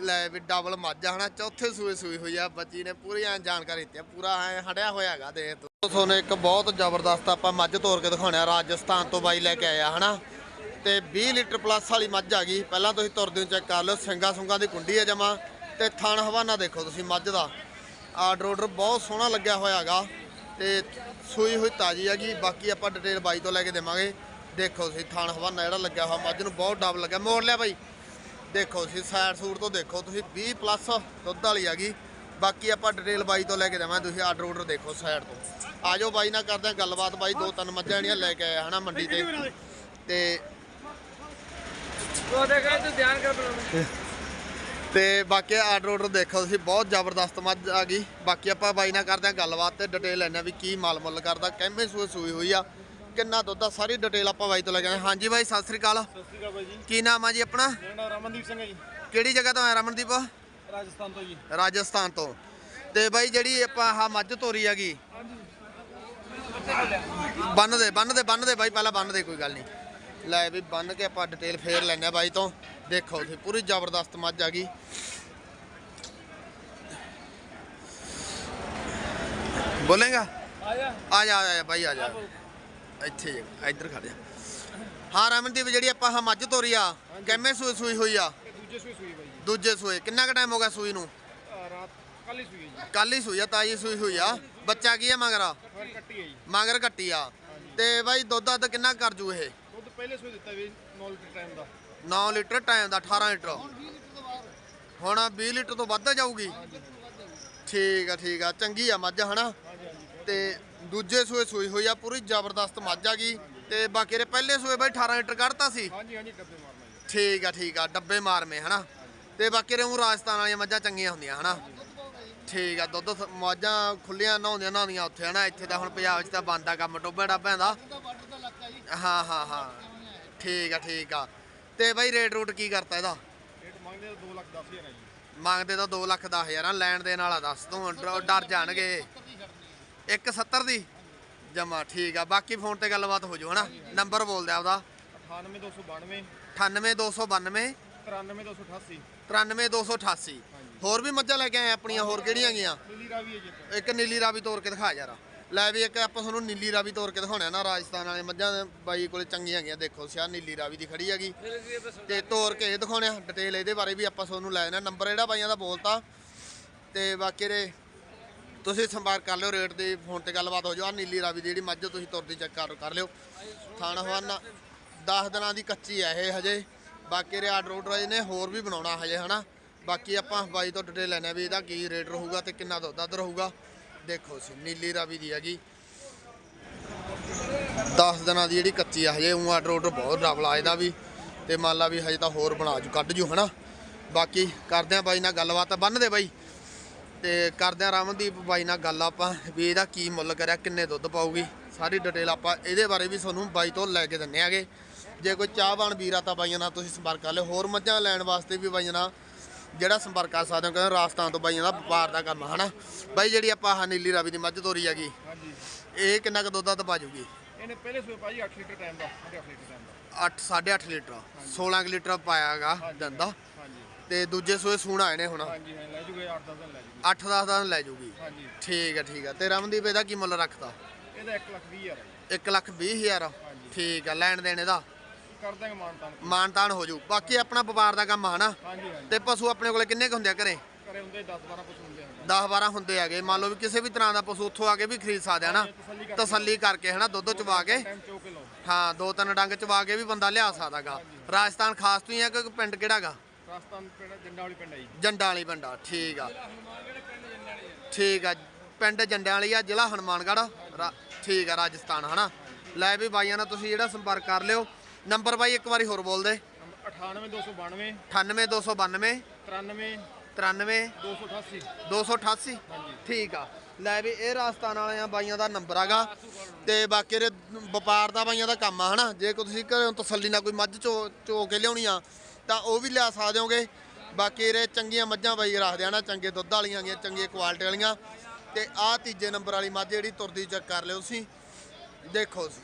S2: ਲੈ ਵੀ ਡਬਲ ਮੱਝ ਆ, ਹਨਾ, ਚੌਥੇ ਸੂਏ ਸੂਈ ਹੋਈ ਆ, ਬੱਚੀ ਨੇ ਪੂਰੀ ਐਂ ਜਾਣਕਾਰੀ ਦਿੱਤੀ ਆ, ਪੂਰਾ ਐ ਹੜਿਆ ਹੋਇਆ ਹੈਗਾ ਦੇਖ ਤੂੰ। ਤੁਹਾਨੂੰ ਇੱਕ ਬਹੁਤ ਜ਼ਬਰਦਸਤ ਆਪਾਂ ਮੱਝ ਤੋਰ ਕੇ ਦਿਖਾਉਣੇ ਦਿਖਾਉਣਾ ਰਾਜਸਥਾਨ ਤੋਂ ਬਾਈ ਲੈ ਕੇ ਆਇਆ, ਹਨਾ। ਤੇ 20 ਲੀਟਰ ਪਲੱਸ ਵਾਲੀ ਮੱਝ ਆ ਗਈ, ਪਹਿਲਾਂ ਤੁਸੀਂ ਤੁਰਦੇ ਹੋ ਚੈੱਕ ਕਰ ਲਓ ਸਿੰਗਾ ਸੁੰਗਾ ਦੀ ਕੁੰਡੀ ਆ ਜਮਾ, ਤੇ ਥਣ ਹਵਾਨਾ ਦੇਖੋ ਤੁਸੀਂ ਮੱਝ ਦਾ। ਆਰਡਰ ਆਰਡਰ ਬਹੁਤ ਸੋਹਣਾ ਲੱਗਿਆ ਹੋਇਆ ਹੈਗਾ, ਤੇ ਸੂਈ ਹੋਈ ਤਾਜੀ ਹੈਗੀ ਬਾਕੀ ਆਪਾਂ ਡਿਟੇਲ ਬਾਈ ਤੋਂ ਲੈ ਕੇ ਦੇਵਾਂਗੇ। ਦੇਖੋ ਤੁਸੀਂ ਥਣ ਹਵਾਨਾ ਜਿਹੜਾ ਲੱਗਿਆ ਹੋਇਆ, ਮੱਝ ਨੂੰ ਬਹੁਤ ਡਬ ਲੱਗਿਆ। ਮੋੜ ਲਿਆ ਬਾਈ। ਦੇਖੋ ਤੁਸੀਂ ਸਾਈਡ ਸੂਟ ਤੋਂ ਦੇਖੋ ਤੁਸੀਂ 20 ਪਲੱਸ ਦੁੱਧ ਵਾਲੀ ਹੈਗੀ ਬਾਕੀ ਆਪਾਂ ਡਿਟੇਲ ਬਾਈ ਤੋਂ ਲੈ ਕੇ ਦੇਵਾਂਗੇ ਤੁਸੀਂ ਆਰਡਰ ਆਰਡਰ ਦੇਖੋ ਸਾਈਡ ਤੋਂ। ਆਜੋ ਬਾਈ ਨਾਲ ਕਰਦੇ ਹਾਂ ਗੱਲਬਾਤ ਬਾਈ ਦੋ ਤਿੰਨ ਮੱਝਾਂ ਜਿਹੜੀਆਂ ਲੈ ਕੇ ਆਇਆ ਹਨਾ ਮੰਡੀ ਤੇ। ਤੇ
S1: ਉਹ ਦੇਖ ਤੂੰ ਧਿਆਨ ਕਰ ਬਣਾ।
S2: ਤੇ ਬਾਕੀ ਆਰਡਰ ਆਰਡਰ ਦੇਖੋ ਤੁਸੀਂ ਬਹੁਤ ਜ਼ਬਰਦਸਤ ਮੱਝ ਆ ਗਈ। ਬਾਕੀ ਆਪਾਂ ਬਾਈ ਨਾਲ ਕਰਦੇ ਹਾਂ ਗੱਲਬਾਤ ਤੇ ਡਿਟੇਲ ਲੈਣਾ ਵੀ ਕੀ ਮਾਲ ਮੁੱਲ ਕਰਦਾ ਕਿੰਨੇ ਸੂਏ ਸੂਈ ਹੋਈ ਆ। ਕਿੰਨਾ ਦੁੱਧ ਆ ਸਾਰੀ ਡਿਟੇਲ ਆਪਾਂ ਬਾਈ ਤੋਂ ਲੈ ਕੇ ਆਏ ਹਾਂਜੀ ਬਾਈ ਸਤਿ ਸ੍ਰੀ ਅਕਾਲ।
S3: ਸਤਿ ਸ਼੍ਰੀ ਅਕਾਲ ਬਾਈ ਜੀ।
S2: ਕੀ ਨਾਮ ਆ ਜੀ ਆਪਣਾ?
S3: ਮੇਰਾ ਨਾਮ ਰਮਨਦੀਪ ਸਿੰਘ ਹੈ ਜੀ।
S2: ਕਿਹੜੀ ਜਗ੍ਹਾ ਤੋਂ ਆਇਆ ਰਮਨਦੀਪ?
S3: ਰਾਜਸਥਾਨ ਤੋਂ ਜੀ।
S2: ਰਾਜਸਥਾਨ ਤੋਂ। ਤੇ ਬਾਈ ਜਿਹੜੀ ਆਪਾਂ ਆਹ ਮੱਝ ਤੋਰੀ ਹੈਗੀ ਬੰਨ ਦੇ ਬੰਨ ਦੇ ਬੰਨ ਦੇ ਬਾਈ ਪਹਿਲਾਂ ਬੰਨ ਦੇ ਕੋਈ ਗੱਲ ਨਹੀਂ। ਲੈ ਵੀ ਬੰਨ ਕੇ ਆਪਾਂ ਡਿਟੇਲ ਫੇਰ ਲੈਣੇ ਆ ਬਾਈ ਤੋਂ। ਦੇਖੋ ਤੁਸੀਂ ਪੂਰੀ ਜ਼ਬਰਦਸਤ ਮੱਝ ਆ ਗਈ। ਬੋਲੇਗਾ?
S1: ਆ ਜਾ।
S2: ਆ ਜਾ ਬਾਈ ਆ ਜਾ। ਇੱਥੇ ਹੀ ਆ, ਇੱਧਰ ਖੜ ਜਾ। ਹਾਂ ਰਮਨਦੀਪ ਜਿਹੜੀ ਆਪਾਂ ਆਹ ਮੱਝ ਤੋਰੀ ਆ ਕਿੰਨੇ ਸੂਈ ਸੂਈ ਹੋਈ ਆ?
S3: ਦੂਜੇ ਸੂਈ ਸੂਈ ਬਾਈ ਜੀ।
S2: ਦੂਜੇ ਸੂਏ ਕਿੰਨਾ ਕੁ ਟਾਈਮ ਹੋ ਗਿਆ ਸੂਈ ਨੂੰ?
S3: ਰਾਤ ਕੱਲ ਹੀ ਸੂਈ ਹੈ ਜੀ।
S2: ਕੱਲ ਹੀ ਸੂਈ ਆ ਤਾਜੀ ਸੂਈ ਹੋਈ ਆ। ਬੱਚਾ ਕੀ ਆ ਮਗਰਾ?
S3: ਕੱਟੀ ਹੈ ਜੀ।
S2: ਮਗਰ ਕੱਟੀ ਆ। ਤੇ ਬਾਈ ਦੁੱਧ ਦੱਧ ਕਿੰਨਾ ਕਰ ਜੂ ਇਹ?
S3: ਦੁੱਧ ਪਹਿਲੇ ਸੂਈ ਦਿੱਤਾ ਵੀ 9 ਲੀਟਰ ਟਾਈਮ ਦਾ।
S2: 9 ਲੀਟਰ ਟਾਈਮ ਦਾ 18 ਲੀਟਰ। ਹੁਣ 20 ਲੀਟਰ ਤੋਂ ਵੱਧ ਜਾਊਗੀ। ਠੀਕ ਆ ਠੀਕ ਆ ਚੰਗੀ ਆ ਮੱਝ ਹਨਾ? ਤੇ ਦੂਜੇ ਸੂਏ ਸੂਈ ਹੋਈ ਆ ਪੂਰੀ ਜ਼ਬਰਦਸਤ ਮੱਝ ਆ ਗਈ। ਤੇ ਬਾਕੀ ਦੇ ਪਹਿਲੇ ਸੂਏ ਬਾਈ 18 ਲੀਟਰ ਕੱਢਤਾ ਸੀ।
S1: ਹਾਂਜੀ ਹਾਂਜੀ ਡੱਬੇ ਮਾਰਨਾ ਜੀ
S2: ਠੀਕ ਆ ਠੀਕ ਆ ਡੱਬੇ ਮਾਰਮੇ ਹਨਾ? ਤੇ ਬਾਕੀ ਦੇ ਰਾਜਸਥਾਨ ਵਾਲੀਆਂ ਮੱਝਾਂ ਚੰਗੀਆਂ ਹੁੰਦੀਆਂ ਹਨਾ? ਠੀਕ ਆ ਦੁੱਧ ਮੱਝਾਂ ਖੁੱਲੀਆਂ ਨਹਾਉਂਦੀਆਂ ਨਹਾਉਂਦੀਆਂ ਉੱਥੇ ਹਨਾ? ਇੱਥੇ ਤਾਂ ਹੁਣ ਪੰਜਾਬ 'ਚ ਤਾਂ ਬੰਦ ਆ ਕੰਮ ਟੋਬੇ ਡੱਬਿਆਂ ਦਾ। ਹਾਂ ਹਾਂ ਹਾਂ। ਠੀਕ ਆ ਠੀਕ ਆ। ਤੇ ਬਾਈ ਰੇਟ ਰੂਟ ਕੀ ਕਰਤਾ ਇਹਦਾ?
S1: ਰੇਟ ਮੰਗਦੇ 2 ਲੱਖ 10 ਹਜ਼ਾਰ ਜੀ।
S2: ਮੰਗਦੇ ਤਾਂ 2 ਲੱਖ 10 ਹਜ਼ਾਰ ਆ ਲੈਣ ਦੇਣ ਵਾਲਾ ਦੱਸ ਤੂੰ ਡਰ ਜਾਣਗੇ। 170 ਦੀ? ਜਮਾ ਠੀਕ ਆ। ਬਾਕੀ ਫੋਨ ਤੇ ਗੱਲਬਾਤ ਹੋ ਜੂ ਹਨਾ? ਨੰਬਰ ਬੋਲ ਦੇ ਆਪਦਾ
S1: 98292
S2: 98292
S1: 93288
S2: 93288 ਹੋਰ ਵੀ ਮੱਝਾਂ ਲੈ ਕੇ ਆਏ ਆਪਣੀਆਂ ਹੋਰ ਕਿਹੜੀਆਂ ਗਈਆਂ
S1: ਨੀਲੀ ਰਾਵੀ ਹੈ ਜੀ ਇੱਕ।
S2: ਨੀਲੀ ਰਾਵੀ ਤੋੜ ਕੇ ਦਿਖਾ ਯਾਰ। ਲੈ ਵੀ ਇੱਕ ਆਪਾਂ ਤੁਹਾਨੂੰ ਨੀਲੀ ਰਾਵੀ ਤੋੜ ਕੇ ਦਿਖਾਉਣਾ ਨਾ ਰਾਜਸਥਾਨ ਵਾਲੇ ਮੱਝਾਂ ਦੇ ਬਾਈ ਕੋਲੇ ਚੰਗੀਆਂ ਹੈਗੀਆਂ। ਦੇਖੋ ਸਿਆ ਨੀਲੀ ਰਾਵੀ ਦੀ ਖੜੀ ਹੈਗੀ। ਤੇ ਤੋੜ ਕੇ ਇਹ ਦਿਖਾਉਣੇ ਡਿਟੇਲ ਇਹਦੇ ਬਾਰੇ ਵੀ ਆਪਾਂ ਤੁਹਾਨੂੰ ਲੈ ਦੇਣਾ ਨੰਬਰ ਜਿਹੜਾ ਬਾਈਆਂ ਦਾ ਬੋਲਤਾ। ਤੇ ਬਾਕੀ ਦੇ ਤੁਸੀਂ ਸੰਪਰਕ ਕਰ ਲਿਓ, ਰੇਟ ਦੀ ਫੋਨ ਤੇ ਗੱਲਬਾਤ ਹੋ ਜਾਓ। ਆ ਨੀਲੀ ਰਾਵੀ ਦੀ ਜਿਹੜੀ ਮੱਝ ਤੁਸੀਂ ਤੁਰਦੀ ਚੈੱਕ ਕਰ ਕਰ ਲਿਓ। ਥਾਣਾ ਹਵਾਨਾ 10 ਦਿਨਾਂ ਦੀ ਕੱਚੀ ਆ ਇਹ ਹਜੇ। ਬਾਕੀ ਰੇ ਆਰਡਰ ਆਰਡਰ ਨੇ ਹੋਰ ਵੀ ਬਣਾਉਣਾ ਹਜੇ, ਹਨਾ? ਬਾਕੀ ਆਪਾਂ ਬਾਈ ਤੋਂ ਡਿਟੇਲ ਲੈਣਾ ਵੀ ਇਹਦਾ ਕੀ ਰੇਟ ਰਹੂਗਾ ਤੇ ਕਿੰਨਾ ਦੁੱਧ ਦੱਧ ਰਹੂਗਾ। ਦੇਖੋ ਸੀ ਨੀਲੀ ਰਾਵੀ ਦੀ ਹੈਗੀ। 10 ਦਿਨਾਂ ਦੀ ਜਿਹੜੀ ਕੱਚੀ ਆ ਹਜੇ ਉਹ ਆਰਡਰ ਆਰਡਰ ਬਹੁਤ ਡਬਲ ਇਹਦਾ ਵੀ। ਤੇ ਮੰਨ ਲਾ ਵੀ ਹਜੇ ਤਾਂ ਹੋਰ ਬਣਾ ਜੂ, ਕੱਢ ਜੂ, ਹਨਾ? ਬਾਕੀ ਕਰਦੇ ਆ ਬਾਈ ਨਾਲ ਗੱਲਬਾਤ। ਬੰਨ ਦੇ ਬਾਈ। ਤੇ ਕਰਦੇ ਆ ਰਮਨਦੀਪ ਬਾਈ ਨਾਲ ਗੱਲ ਆਪਾਂ ਵੀ ਇਹਦਾ ਕੀ ਮੁੱਲ ਕਰਿਆ ਕਿੰਨੇ ਦੁੱਧ ਪਾਊਗੀ ਸਾਰੀ ਡਿਟੇਲ ਆਪਾਂ ਇਹਦੇ ਬਾਰੇ ਵੀ ਤੁਹਾਨੂੰ ਬਾਈ ਤੋਂ ਲੈ ਕੇ ਦਿੰਨੇ ਆਗੇ। ਜੇ ਕੋਈ ਚਾਹਵਾਨ ਵੀਰ ਆ ਤਾਂ ਬਾਈਆਂ ਨਾਲ ਤੁਸੀਂ ਸੰਪਰਕ ਕਰ ਲਿਓ। ਹੋਰ ਮੱਝਾਂ ਲੈਣ ਵਾਸਤੇ ਵੀ ਬਾਈਆਂ ਨਾਲ ਜਿਹੜਾ ਸੰਪਰਕ ਕਰ ਸਕਦੇ ਹੋ ਕਹਿੰਦੇ ਰਾਜਸਥਾਨ ਤੋਂ ਬਾਈਆਂ ਦਾ ਵਪਾਰ ਦਾ ਕੰਮ ਆ, ਹਨਾ? ਬਾਈ ਜਿਹੜੀ ਆਪਾਂ ਆਹ ਨੀਲੀ ਰਾਵੀ ਦੀ ਮੱਝ ਤੋਰੀ ਹੈਗੀ
S1: ਹਾਂਜੀ।
S2: ਇਹ ਕਿੰਨਾ ਕੁ ਦੁੱਧ ਦੱਧ ਪਾ ਜੂਗੀ
S1: ਇਹਨੇ ਪਹਿਲੇ ਸੂਏ ਭਾਜੀ 8 ਲੀਟਰ ਟਾਈਮ ਦਾ 8 ਲੀਟਰ ਟਾਈਮ ਦਾ।
S2: 8 8.5 ਲੀਟਰ 16 ਕੁ ਲੀਟਰ ਪਾਇਆਗਾ ਦਿਨ ਦਾ।
S1: ਹਾਂਜੀ।
S2: ਤੇ ਦੂਜੇ ਸੂਏ ਸੂਣਾ ਇਹਨੇ ਹੁਣ।
S1: ਹਾਂਜੀ ਹਾਂ ਲੈ ਜੂਗੇ 8 10 ਦਿਨ ਲੈ ਜੂਗੇ।
S2: 8-10 ਦਿਨ ਲੈ ਜੂਗੀ।
S1: ਹਾਂਜੀ।
S2: ਠੀਕ ਹੈ ਠੀਕ ਹੈ ਤੇ ਰਮਨਦੀਪ ਇਹਦਾ ਕੀ ਮੁੱਲ ਰੱਖਤਾ?
S1: ਇਹਦਾ 1 ਲੱਖ 20 ਹਜ਼ਾਰ ਹੈ ਜੀ।
S2: 1 ਲੱਖ 20 ਹਜ਼ਾਰ। ਠੀਕ ਹੈ ਲੈਣ ਦੇਣ ਇਹਦਾ?
S1: ਕਰ ਦਾਂਗੇ ਮਾਨਤਾਨ
S2: ਮਾਨਤਾਨ ਹੋ ਜੂ। ਬਾਕੀ ਆਪਣਾ ਵਪਾਰ ਦਾ ਕੰਮ ਆ
S1: ਹਾਂਜੀ ਹਾਂਜੀ।
S2: ਤੇ ਪਸ਼ੂ ਆਪਣੇ ਕੋਲੇ ਕਿੰਨੇ ਕੁ ਹੁੰਦੇ ਆ ਘਰੇ?
S1: ਘਰੇ ਹੁੰਦੇ 10 12 ਪਸ਼ੂ ਹੁੰਦੇ ਹਨ
S2: 10 12 ਹੁੰਦੇ ਹੈਗੇ। ਮੰਨ ਲਓ ਵੀ ਕਿਸੇ ਵੀ ਤਰ੍ਹਾਂ ਦਾ ਪਸ਼ੂ ਉੱਥੋਂ ਆ ਕੇ ਵੀ ਖਰੀਦ ਸਕਦੇ ਆ ਨਾ
S1: ਤਸੱਲੀ ਕਰਕੇ।
S2: ਹਨਾ ਦੁੱਧ ਚਵਾ ਕੇ। ਹਾਂ ਦੋ ਤਿੰਨ ਡੰਗ ਚਵਾ ਕੇ ਵੀ ਬੰਦਾ ਲਿਆ ਸਕਦਾਗਾ। ਰਾਜਸਥਾਨ ਖਾਸ ਤੋਂ ਹੀ ਆ ਕਿ ਪਿੰਡ ਕਿਹੜਾਗਾ?
S1: ਰਾਜਸਥਾਨ ਪਿੰਡ ਜੰਡਾ ਵਾਲੀ ਪਿੰਡ ਹੈ ਜੀ।
S2: ਜੰਡਾਂ ਵਾਲੀ ਪਿੰਡਾ ਠੀਕ ਆ। ਠੀਕ ਆ ਪਿੰਡ ਜੰਡਿਆਂ ਵਾਲੀ ਆ ਜ਼ਿਲ੍ਹਾ ਹਨੂਮਾਨਗੜ੍ਹ ਰਾ- ਠੀਕ ਆ ਰਾਜਸਥਾਨ ਹਨਾ? ਲੈ ਵੀ ਬਾਈਆਂ ਨਾਲ ਤੁਸੀਂ ਜਿਹੜਾ ਸੰਪਰਕ ਕਰ ਲਿਓ। ਨੰਬਰ ਬਾਈ ਇੱਕ ਵਾਰੀ ਹੋਰ ਬੋਲ ਦੇ।
S1: 98292
S2: 98292
S1: 93
S2: 93
S1: 288
S2: 288 ਠੀਕ ਆ। ਲੈ ਵੀ ਇਹ ਰਾਜਸਥਾਨ ਵਾਲਿਆਂ ਬਾਈਆਂ ਦਾ ਨੰਬਰ ਹੈਗਾ। ਤੇ ਬਾਕੀ ਦੇ ਵਪਾਰ ਦਾ ਬਾਈਆਂ ਦਾ ਕੰਮ ਆ ਹਨਾ? ਜੇ ਕੋਈ ਤੁਸੀਂ ਘਰੋਂ ਤਸੱਲੀ ਨਾਲ ਕੋਈ ਮੱਝ ਚੋ ਚੋ ਕੇ ਲਿਆਉਣੀ ਆ ਤਾਂ ਉਹ ਵੀ ਲਿਆ ਸਕਦੇ ਹੋਗੇ। ਬਾਕੀ ਇਹ ਚੰਗੀਆਂ ਮੱਝਾਂ ਬਾਈ ਰੱਖਦੇ ਆ ਨਾ, ਚੰਗੇ ਦੁੱਧ ਵਾਲੀਆਂ ਗੀਆਂ ਚੰਗੇ ਕੁਆਲਿਟੀ ਵਾਲੀਆਂ। ਤੇ ਆਹ ਤੀਜੇ ਨੰਬਰ ਵਾਲੀ ਮੱਝ ਜਿਹੜੀ ਤੁਰਦੀ ਚੈੱਕ ਕਰ ਲਿਓ ਤੁਸੀਂ। ਦੇਖੋ ਸੀ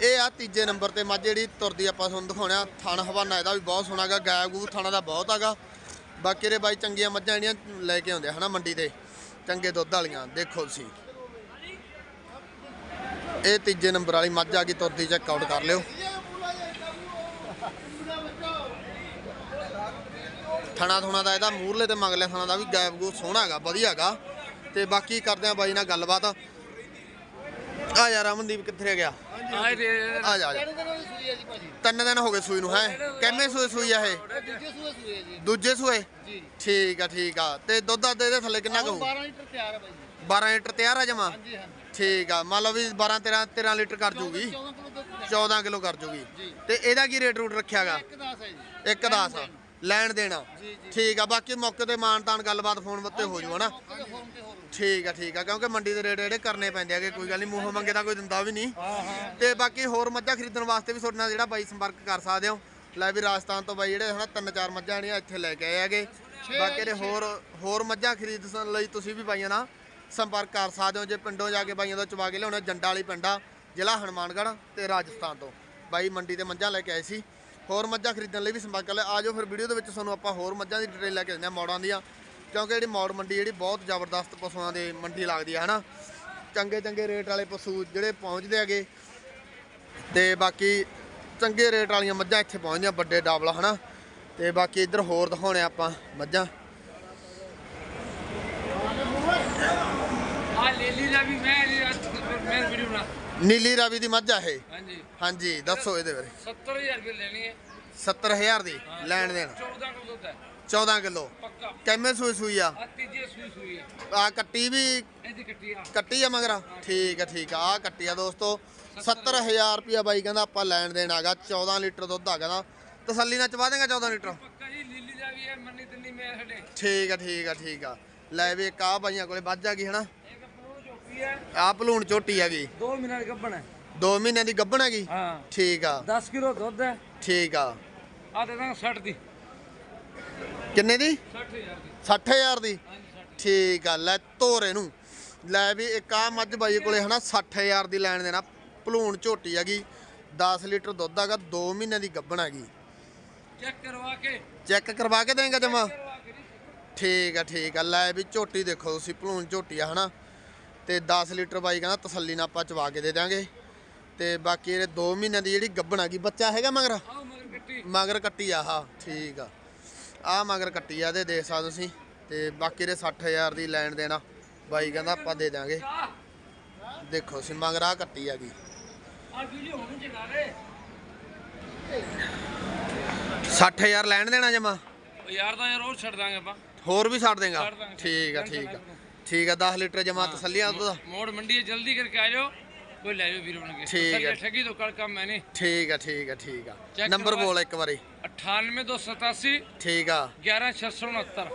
S2: ਇਹ ਆ ਤੀਜੇ ਨੰਬਰ ਤੇ ਮੱਝ ਜਿਹੜੀ ਤੁਰਦੀ ਆਪਾਂ ਤੁਹਾਨੂੰ ਦਿਖਾਉਣਾ ਥਣ ਹਵਾਨਾ ਇਹਦਾ ਵੀ ਬਹੁਤ ਸੋਹਣਾ ਗਾ ਗਾਇ ਗੂ ਥਾਣਾ ਦਾ ਬਹੁਤ ਹੈਗਾ। ਬਾਕੀ ਦੇ ਬਾਈ ਚੰਗੀਆਂ ਮੱਝਾਂ ਜਿਹੜੀਆਂ ਲੈ ਕੇ ਆਉਂਦੇ ਆ ਹਨਾ ਮੰਡੀ ਤੇ, ਚੰਗੇ ਦੁੱਧ ਵਾਲੀਆਂ, ਦੇਖੋ ਤੁਸੀਂ। ਇਹ ਤੀਜੇ ਨੰਬਰ ਵਾਲੀ ਮੱਝ ਆ ਗਈ, ਤੁਰਦੀ ਚੈੱਕ ਆਊਟ ਕਰ ਲਿਓ। ਥਣਾ ਥੁਣਾ ਦਾ ਇਹਦਾ ਮੂਰਲੇ ਤੇ ਮਗਲੇ ਥਣਾ ਦਾ ਵੀ ਗਾਇਬ ਗੂ ਸੋਹਣਾ ਹੈਗਾ ਵਧੀਆ ਹੈਗਾ। ਤੇ ਬਾਕੀ ਕਰਦੇ ਆ ਬਾਈ ਨਾਲ ਗੱਲਬਾਤ। ਆ ਯਾਰ ਅਮਨਦੀਪ ਕਿੱਥੇ ਰਹਿ ਗਿਆ?
S1: ਦੇ
S2: ਆ ਜਾ ਆ ਜਾ। ਤਿੰਨ ਦਿਨ ਹੋ ਗਏ ਸੂਈ ਨੂੰ ਹੈ? ਕਿੰਨੇ ਸੂਏ ਸੂਈ ਆ ਇਹ?
S3: ਦੂਜੇ ਸੂਏ ਸੂਏ ਜੀ।
S2: ਦੂਜੇ ਸੂਏ?
S3: ਜੀ।
S2: ਠੀਕ ਆ ਠੀਕ ਆ। ਤੇ ਦੁੱਧ ਦੱਧ ਇਹਦੇ ਥੱਲੇ ਕਿੰਨਾ ਕਹੂ
S3: 12 ਲੀਟਰ ਤਿਆਰ ਹੈ ਬਾਈ ਜੀ
S2: 12 ਲੀਟਰ ਤਿਆਰ ਆ ਜਮਾ?
S3: ਹਾਂਜੀ ਹਾਂਜੀ।
S2: ਠੀਕ ਆ ਮੰਨ ਲਓ ਵੀ 12 13 13 ਲੀਟਰ ਕਰ ਜੂਗੀ।
S3: 14 ਕਿਲੋ ਦੁੱਧ
S2: 14 ਕਿਲੋ ਕਰ ਜੂਗੀ।
S3: ਜੀ।
S2: ਤੇ ਇਹਦਾ ਕੀ ਰੇਟ ਰੂਟ ਰੱਖਿਆਗਾ
S3: ਇੱਕ 10 ਹੈ ਜੀ।
S2: ਇੱਕ 10 ਆ। ਲੈਣ ਦੇਣਾ। ਠੀਕ ਆ ਬਾਕੀ ਮੌਕੇ ਤੇ ਮਾਨ ਤਾਨ ਗੱਲਬਾਤ ਫੋਨ ਉੱਤੇ ਹੋ ਜੂ ਹਨਾ? ਠੀਕ ਆ ਠੀਕ ਆ ਕਿਉਂਕਿ ਮੰਡੀ ਦੇ ਰੇਟ ਜਿਹੜੇ ਕਰਨੇ ਪੈਂਦੇ ਆਗੇ ਕੋਈ ਗੱਲ ਨਹੀਂ ਮੂੰਹੋਂ ਮੰਗੇ ਤਾਂ ਕੋਈ ਦਿੰਦਾ ਵੀ ਨਹੀਂ ਤੇ ਬਾਕੀ ਹੋਰ ਮੱਝਾਂ ਖਰੀਦਣ ਵਾਸਤੇ ਵੀ ਤੁਹਾਡੇ ਨਾਲ ਜਿਹੜਾ ਬਾਈ ਸੰਪਰਕ ਕਰ ਸਕਦੇ ਹੋ। ਲੈ ਵੀ ਰਾਜਸਥਾਨ ਤੋਂ ਬਾਈ ਜਿਹੜੇ ਹਨਾ ਤਿੰਨ ਚਾਰ ਮੱਝਾਂ ਜਿਹੜੀਆਂ ਇੱਥੇ ਲੈ ਕੇ ਆਏ ਹੈਗੇ। ਬਾਕੀ ਦੇ ਹੋਰ ਹੋਰ ਮੱਝਾਂ ਖਰੀਦਣ ਲਈ ਤੁਸੀਂ ਵੀ ਬਾਈਆਂ ਨਾਲ ਸੰਪਰਕ ਕਰ ਸਕਦੇ ਹੋ। ਜੇ ਪਿੰਡੋਂ ਜਾ ਕੇ ਬਾਈਆਂ ਤੋਂ ਚਵਾ ਕੇ ਲਿਆਉਣਾ ਜੰਡਾ ਵਾਲੀ ਪਿੰਡਾ ਜ਼ਿਲ੍ਹਾ ਹਨੂਮਾਨਗੜ੍ਹ ਤੇ ਰਾਜਸਥਾਨ ਤੋਂ। ਬਾਈ ਮੰਡੀ ਤੇ ਮੱਝਾਂ ਲੈ ਕੇ ਆਏ ਸੀ। ਹੋਰ ਮੱਝਾਂ ਖਰੀਦਣ ਲਈ ਵੀ ਸੰਪਰਕ ਕਰ ਲਿਆ। ਆਜੋ ਫਿਰ ਵੀਡੀਓ ਦੇ ਵਿੱਚ ਤੁਹਾਨੂੰ ਆਪਾਂ ਹੋਰ ਮੱਝਾਂ ਦੀ ਡਿਟੇਲ ਲੈ ਕੇ ਦਿੰਦੇ ਹਾਂ, ਮੌੜਾਂ ਦੀਆਂ। ਕਿਉਂਕਿ ਜਿਹੜੀ ਮੌੜ ਮੰਡੀ ਜਿਹੜੀ ਬਹੁਤ ਜ਼ਬਰਦਸਤ ਪਸ਼ੂਆਂ ਦੇ ਮੰਡੀ ਲੱਗਦੀ ਹੈ ਹਨਾ? ਚੰਗੇ ਚੰਗੇ ਰੇਟ ਵਾਲੇ ਪਸ਼ੂ ਜਿਹੜੇ ਪਹੁੰਚਦੇ ਹੈਗੇ। ਤੇ ਬਾਕੀ ਚੰਗੇ ਰੇਟ ਵਾਲੀਆਂ ਮੱਝਾਂ ਇੱਥੇ ਪਹੁੰਚਦੀਆਂ, ਵੱਡੇ ਡਬਲ, ਹਨਾ? ਤੇ ਬਾਕੀ ਇੱਧਰ ਹੋਰ ਦਿਖਾਉਣੇ ਆਪਾਂ ਮੱਝਾਂ।
S1: ਆ ਲੀਲੀ ਦਾ ਵੀ ਮੈਂ ਮੈਂ ਵੀਡੀਓ ਬਣਾ
S2: ਨੀਲੀ ਰਾਵੀ ਦੀ ਮੱਝ ਆ ਇਹ।
S1: ਹਾਂਜੀ।
S2: ਹਾਂਜੀ ਦੱਸੋ ਇਹਦੇ ਬਾਰੇ।
S1: 70000 ਰੁਪਏ ਲੈਣੀ ਹੈ।
S2: 70000 ਦੀ ਲੈਣ ਦੇਣ।
S1: 14 ਕਿਲੋ ਦੁੱਧ ਹੈ।
S2: 14 ਕਿਲੋ।
S1: ਪੱਕਾ।
S2: ਕਿੰਨੇ ਸੂਈ ਸੂਈ ਆ?
S1: ਆ ਤੀਜੀ ਸੂਈ ਸੂਈ ਹੈ।
S2: ਆ ਕੱਟੀ ਵੀ
S1: ਇਹਦੀ ਕੱਟੀ ਆ।
S2: ਕੱਟੀ ਆ ਮਗਰ? ਠੀਕ ਆ ਠੀਕ ਆ। ਆ ਕੱਟੀ ਆ ਦੋਸਤੋ। 70000 ਰੁਪਿਆ ਬਾਈ ਕਹਿੰਦਾ ਆਪਾਂ ਲੈਣ ਦੇਣ ਆਗਾ 14 ਲੀਟਰ ਦੁੱਧ ਆ ਕਹਿੰਦਾ। ਤਸੱਲੀ ਨਾਲ ਚਵਾ ਦੇਗਾ 14 ਲੀਟਰ?
S1: ਪੱਕਾ ਜੀ ਲੀਲੀ ਦਾ ਵੀ ਹੈ ਮੰਨੀ ਤਿੰਨੀ ਮੈਂ ਸਾਡੇ।
S2: ਠੀਕ ਆ ਠੀਕ ਆ ਠੀਕ ਆ। ਲੈ ਵੀ ਇੱਕ ਆ ਬਾਈਆਂ ਕੋਲੇ ਵੱਜ ਆ ਗਈ ਹਨਾ?
S1: ਇੱਕ ਪਰੋਂ ਝੋਕੀ ਹੈ।
S2: ਆ ਭਲੂਣ ਝੋਟੀ ਹੈਗੀ।
S1: 2 ਮਿੰਟ ਗੱਬਣ ਹੈ।
S2: 2 ਮਹੀਨਿਆਂ ਦੀ ਗੱਭਣ ਹੈਗੀ?
S1: ਹਾਂ।
S2: ਠੀਕ ਆ।
S1: 10 ਕਿਲੋ ਦੁੱਧ ਹੈ।
S2: ਠੀਕ ਆ।
S1: ਆ ਦੇ ਦਾਂਗਾ 60 ਦੀ।
S2: ਕਿੰਨੇ ਦੀ?
S1: 60000 ਦੀ।
S2: 60000 ਦੀ।
S1: ਹਾਂਜੀ 60
S2: ਠੀਕ ਆ ਲੈ ਤੋਰੇ ਨੂੰ। ਲੈ ਵੀ ਇੱਕ ਆ ਮੱਝ ਬਾਈ ਕੋਲੇ ਹਨਾ 60000 ਦੀ ਲੈਣ ਦੇਣਾ। ਭਲੂਣ ਝੋਟੀ ਹੈਗੀ। 10 ਲੀਟਰ ਦੁੱਧ ਹੈਗਾ 2 ਮਹੀਨਿਆਂ ਦੀ ਗੱਭਣ ਹੈਗੀ।
S1: ਚੈੱਕ ਕਰਵਾ ਕੇ।
S2: ਚੈੱਕ ਕਰਵਾ ਕੇ ਦੇਂਗਾ ਜਮਾ। ਠੀਕ ਆ ਠੀਕ ਆ। ਲੈ ਵੀ ਝੋਟੀ ਦੇਖੋ ਤੁਸੀਂ ਭਲੂਣ ਝੋਟੀ ਆ ਹਨਾ। ਤੇ 10 ਲੀਟਰ ਬਾਈ ਕਹਿੰਦਾ ਤਸੱਲੀ ਨਾਲ ਆਪਾਂ ਚਵਾ ਕੇ ਦੇ ਦਾਂਗੇ ਤੇ ਬਾਕੀ ਇਹਦੇ 2 ਮਹੀਨਿਆਂ ਦੀ ਜਿਹੜੀ ਗੱਭਣ ਹੈਗੀ ਬੱਚਾ ਹੈਗਾ ਮਗਰ?
S1: ਮਗਰ ਕੱਟੀ।
S2: ਮਗਰ ਕੱਟੀ ਆ ਆਹ ਠੀਕ ਆ। ਆ ਮਗਰ ਕੱਟੀ ਆ ਇਹਦੇ ਦੇਖ ਸਕਦੇ ਤੁਸੀਂ। ਤੇ ਬਾਕੀ ਦੇ 60000 ਦੀ ਲੈਣ ਦੇਣਾ ਬਾਈ ਕਹਿੰਦਾ ਆਪਾਂ ਦੇ ਦਾਂਗੇ
S1: ਆ
S2: ਦੇਖੋ ਸੀ ਮਗਰ ਆ ਕੱਟੀ
S1: ਆ ਹੁਣ ਜਗਾ ਰੇ
S2: 60000 ਲੈਣ ਦੇਣਾ ਜਮਾ?
S1: ਯਾਰ ਤਾਂ ਯਾਰ ਉਹ ਛੱਡ ਦਾਂਗੇ ਆਪਾਂ।
S2: ਹੋਰ ਵੀ ਛੱਡ ਦੇਗਾ। ਠੀਕ ਆ ਠੀਕ ਆ। ਠੀਕ ਆ 10 ਲੀਟਰ ਜਮਾ ਤਸੱਲੀਆਂ ਦੁੱਧ ਦਾ
S1: ਮੋੜ ਮੰਡੀ ਹੈ ਜਲਦੀ ਕਰਕੇ ਆ ਜਾਓ ਕੋਈ ਲੈ ਜਾਓ ਵੀਰ ਕੇ
S2: ਠੀਕ ਹੈ।
S1: ਠੱਗੀ ਤੋਂ ਕੱਲ ਕੰਮ ਨਹੀਂ।
S2: ਠੀਕ ਆ ਠੀਕ ਆ ਠੀਕ ਆ। ਨੰਬਰ ਬੋਲ ਇੱਕ ਵਾਰੀ।
S1: 98287
S2: ਠੀਕ ਆ।
S1: 11669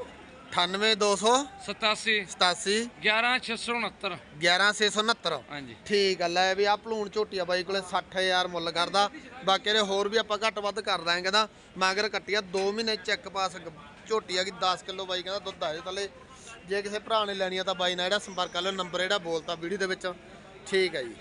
S2: 98200
S1: 87
S2: 87
S1: 11669
S2: 11669
S1: ਹਾਂਜੀ।
S2: ਠੀਕ ਆ ਲੈ ਵੀ ਆ ਭਲੂਣ ਝੋਟੀਆ ਬਾਈ ਕੋਲੇ 60000 ਮੁੱਲ ਕਰਦਾ। ਬਾਕੀ ਦੇ ਹੋਰ ਵੀ ਆਪਾਂ ਘੱਟ ਵੱਧ ਕਰ ਦਾਂਗੇ ਕਹਿੰਦਾ ਮਗਰ ਕੱਟੀਆ 2 ਮਹੀਨੇ ਚੈੱਕ ਪਾਸ ਗ- ਝੋਟੀ ਆ ਕਿ 10 ਕਿਲੋ ਬਾਈ ਕਹਿੰਦਾ ਦੁੱਧ ਆਏ ਥੱਲੇ। ਜੇ ਕਿਸੇ ਭਰਾ ਨੇ ਲੈਣੀ ਆ ਤਾਂ ਬਾਈ ਨਾਲ ਜਿਹੜਾ ਸੰਪਰਕ ਕਰ ਲਿਓ ਨੰਬਰ ਜਿਹੜਾ ਬੋਲਤਾ ਵੀਡੀਓ ਦੇ ਵਿੱਚ। ਠੀਕ ਹੈ ਜੀ।